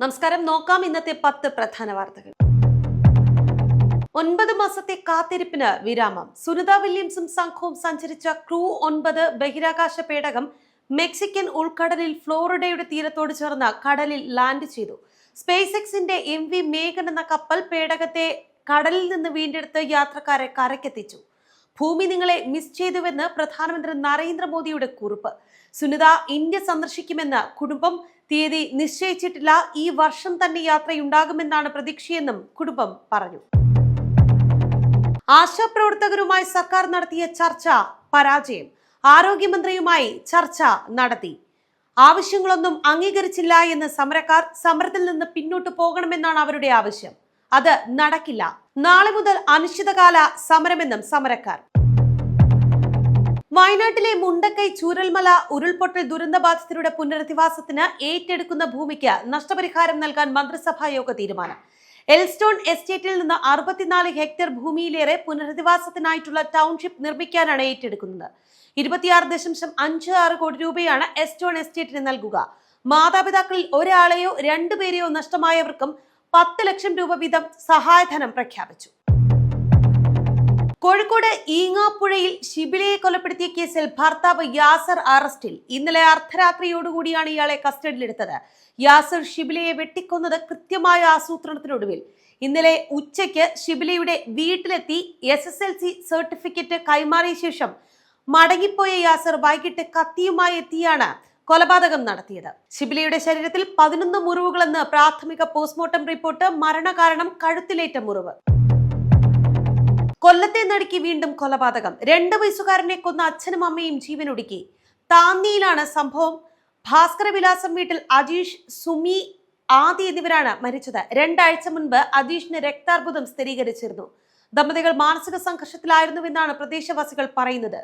നമസ്കാരം. നോക്കാം ഇന്നത്തെ പത്ത് പ്രധാന വാർത്തകൾ. ഒൻപത് മാസത്തെ കാത്തിരിപ്പിന് വിരാമം. സുനിത വില്യംസും സംഘവും സഞ്ചരിച്ച ക്രൂ ഒൻപത് ബഹിരാകാശ പേടകം മെക്സിക്കൻ ഉൾക്കടലിൽ ഫ്ലോറിഡയുടെ തീരത്തോട് ചേർന്ന് കടലിൽ ലാൻഡ് ചെയ്തു. സ്പേസ് എക്സിന്റെ എം വി മേഘൻ എന്ന കപ്പൽ പേടകത്തെ കടലിൽ നിന്ന് വീണ്ടെടുത്ത് യാത്രക്കാരെ കരക്കെത്തിച്ചു ഭൂമി നിങ്ങളെ മിസ് ചെയ്തുവെന്ന് പ്രധാനമന്ത്രി നരേന്ദ്രമോദിയുടെ കുറിപ്പ്. സുനിത ഇന്ത്യ സന്ദർശിക്കുമെന്ന് കുടുംബം തീയതി നിശ്ചയിച്ചിട്ടില്ല. ഈ വർഷം തന്നെ യാത്രയുണ്ടാകുമെന്നാണ് പ്രതീക്ഷയെന്നും കുടുംബം പറഞ്ഞു. ആശാപ്രവർത്തകരുമായി സർക്കാർ നടത്തിയ ചർച്ച പരാജയം. ആരോഗ്യമന്ത്രിയുമായി ചർച്ച നടത്തി. ആവശ്യങ്ങളൊന്നും അംഗീകരിച്ചില്ല എന്ന് സമരക്കാർ സമരത്തിൽ നിന്ന് പിന്നോട്ട് പോകണമെന്നാണ് അവരുടെ ആവശ്യം. അത് നടക്കില്ല. നാളെ മുതൽ അനിശ്ചിതകാല സമരമെന്നും സമരക്കാർ. വയനാട്ടിലെ മുണ്ടക്കൈ ചൂരൽമല ഉരുൾപൊട്ടൽ ദുരന്തബാധിതരുടെ പുനരധിവാസത്തിന് ഏറ്റെടുക്കുന്ന ഭൂമിക്ക് നഷ്ടപരിഹാരം നൽകാൻ മന്ത്രിസഭാ യോഗ തീരുമാനം. എൽസ്റ്റോൺ എസ്റ്റേറ്റിൽ നിന്ന് അറുപത്തിനാല് ഹെക്ടർ ഭൂമിയിലേറെ പുനരധിവാസത്തിനായിട്ടുള്ള ടൗൺഷിപ്പ് നിർമ്മിക്കാനാണ് ഏറ്റെടുക്കുന്നത്. ഇരുപത്തിയാറ് ദശാംശം അഞ്ച് ആറ് കോടി രൂപയാണ് എസ്റ്റോൺ എസ്റ്റേറ്റിന് നൽകുക. മാതാപിതാക്കളിൽ ഒരാളെയോ രണ്ടുപേരെയോ നഷ്ടമായവർക്കും പത്ത് ലക്ഷം രൂപ വീതം സഹായധനം പ്രഖ്യാപിച്ചു. കോഴിക്കോട് ഈങ്ങാപ്പുഴയിൽ ഷിബിലയെ കൊലപ്പെടുത്തിയ കേസിൽ ഭർത്താവ് യാസർ അറസ്റ്റിൽ ഇന്നലെ അർദ്ധരാത്രിയോടുകൂടിയാണ് ഇയാളെ കസ്റ്റഡിയിലെടുത്തത്. യാസർ ഷിബിലയെ വെട്ടിക്കൊന്നത് കൃത്യമായ ആസൂത്രണത്തിനൊടുവിൽ. ഇന്നലെ ഉച്ചയ്ക്ക് ഷിബിലയുടെ വീട്ടിലെത്തി S S L C certificate കൈമാറിയ ശേഷം മടങ്ങിപ്പോയ യാസർ വൈകിട്ട് കത്തിയുമായി എത്തിയാണ് കൊലപാതകം നടത്തിയത്. ശിബിലിയുടെ ശരീരത്തിൽ പതിനൊന്ന് മുറിവുകളെന്ന് പ്രാഥമിക പോസ്റ്റ്മോർട്ടം റിപ്പോർട്ട് മരണകാരണം കഴുത്തിലേറ്റ മുറിവ്. കൊല്ലത്തെ നടുക്കി വീണ്ടും കൊലപാതകം. രണ്ട് വയസ്സുകാരനെ കൊന്ന അച്ഛനും അമ്മയും ജീവനൊടുക്കി. താന്നിയിലാണ് സംഭവം. ഭാസ്കര വിലാസം വീട്ടിൽ അജീഷ് സുമി ആദി എന്നിവരാണ് മരിച്ചത്. രണ്ടാഴ്ച മുൻപ് അജീഷിന് രക്താർബുദം സ്ഥിരീകരിച്ചിരുന്നു. ദമ്പതികൾ മാനസിക സംഘർഷത്തിലായിരുന്നുവെന്നാണ് പ്രദേശവാസികൾ പറയുന്നത്.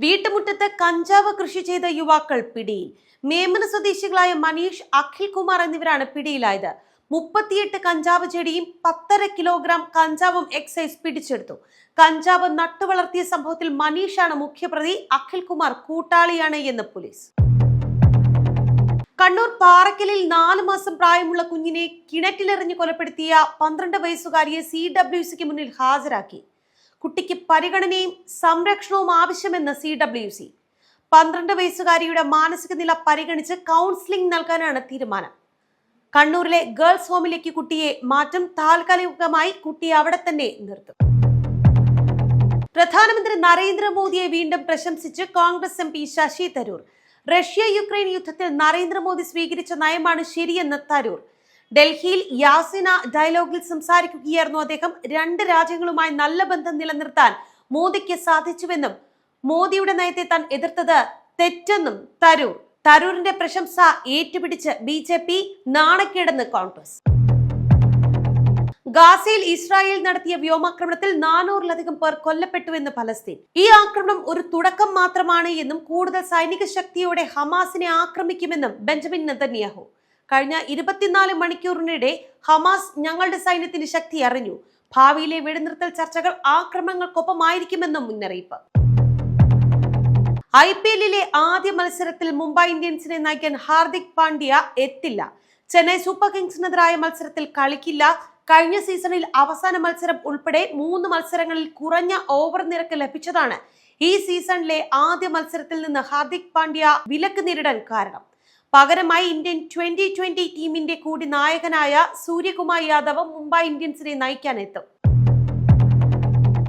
വീട്ടുമുറ്റത്ത് കഞ്ചാവ് കൃഷി ചെയ്ത യുവാക്കൾ പിടിയിൽ. മേമന സ്വദേശികളായ മനീഷ് അഖിൽ കുമാർ എന്നിവരാണ് പിടിയിലായത്. മുപ്പത്തിയെട്ട് കഞ്ചാവ് ചെടിയും പത്തര കിലോഗ്രാം കഞ്ചാവും എക്സൈസ് പിടിച്ചെടുത്തു. കഞ്ചാവ് നട്ടുവളർത്തിയ സംഭവത്തിൽ മനീഷാണ് മുഖ്യപ്രതി അഖിൽ കുമാർ കൂട്ടാളിയാണ് എന്ന് പോലീസ്. കണ്ണൂർ പാറക്കലിൽ നാല് മാസം പ്രായമുള്ള കുഞ്ഞിനെ കിണറ്റിലെറിഞ്ഞ് കൊലപ്പെടുത്തിയ പന്ത്രണ്ട് വയസ്സുകാരിയെ സി ഡബ്ല്യു സിക്ക് മുന്നിൽ ഹാജരാക്കി. കുട്ടിക്ക് പരിഗണനയും സംരക്ഷണവും ആവശ്യമെന്ന് സി ഡബ്ല്യു സി പന്ത്രണ്ട് വയസ്സുകാരിയുടെ മാനസിക നില പരിഗണിച്ച് കൗൺസിലിംഗ് നൽകാനാണ് തീരുമാനം. കണ്ണൂരിലെ ഗേൾസ് ഹോമിലേക്ക് കുട്ടിയെ മാറ്റം താൽക്കാലികമായി കുട്ടിയെ അവിടെ തന്നെ നിർത്തും. പ്രധാനമന്ത്രി നരേന്ദ്രമോദിയെ വീണ്ടും പ്രശംസിച്ച് Congress M P Sasi Tharoor. Russia Ukraine യുദ്ധത്തിൽ നരേന്ദ്രമോദി സ്വീകരിച്ച നയമാണ് ശരിയെന്ന് തരൂർ. ഡൽഹിയിൽ യാസിന ഡയലോഗിൽ സംസാരിക്കുകയായിരുന്നു അദ്ദേഹം. രണ്ട് രാജ്യങ്ങളുമായി നല്ല ബന്ധം നിലനിർത്താൻ മോദിക്ക് സാധിച്ചുവെന്നും മോദിയുടെ നയത്തെ താൻ എതിർത്തത് തെറ്റെന്നും തരൂർ. തരൂരിന്റെ പ്രശംസ ഏറ്റുപിടിച്ച് ബി ജെ പി നാണക്കേടെന്ന് കോൺഗ്രസ്. ഗാസയിൽ ഇസ്രായേൽ നടത്തിയ വ്യോമാക്രമണത്തിൽ നാനൂറിലധികം പേർ കൊല്ലപ്പെട്ടുവെന്ന് ഫലസ്തീൻ ഈ ആക്രമണം ഒരു തുടക്കം മാത്രമാണ് എന്നും കൂടുതൽ സൈനിക ശക്തിയോടെ ഹമാസിനെ ആക്രമിക്കുമെന്നും ബെഞ്ചമിൻ നെതന്യാഹു. കഴിഞ്ഞ ഇരുപത്തിനാല് മണിക്കൂറിനിടെ ഹമാസ് ഞങ്ങളുടെ സൈന്യത്തിന്റെ ശക്തി അറിഞ്ഞു. ഭാവിയിലെ വെടിനിർത്തൽ ചർച്ചകൾ ആക്രമണങ്ങൾക്കൊപ്പമായിരിക്കുമെന്നും മുന്നറിയിപ്പ്. ഐ പി എല്ലിലെ ആദ്യ മത്സരത്തിൽ മുംബൈ ഇന്ത്യൻസിനെ നയിക്കാൻ ഹാർദിക് പാണ്ഡ്യ എത്തില്ല. ചെന്നൈ സൂപ്പർ കിങ്സിനെതിരായ മത്സരത്തിൽ കളിക്കില്ല. കഴിഞ്ഞ സീസണിൽ അവസാന മത്സരം ഉൾപ്പെടെ മൂന്ന് മത്സരങ്ങളിൽ കുറഞ്ഞ ഓവർ നിരക്ക് ലഭിച്ചതാണ്. ഈ സീസണിലെ ആദ്യ മത്സരത്തിൽ നിന്ന് ഹാർദിക് പാണ്ഡ്യ വിലക്ക് നേരിടാൻ കാരണം. പകരമായി ഇന്ത്യൻ ട്വന്റി ട്വന്റി ടീമിന്റെ കൂടി നായകനായ സൂര്യകുമാർ യാദവ് മുംബൈ ഇന്ത്യൻസിനെ നയിക്കാൻ എത്തും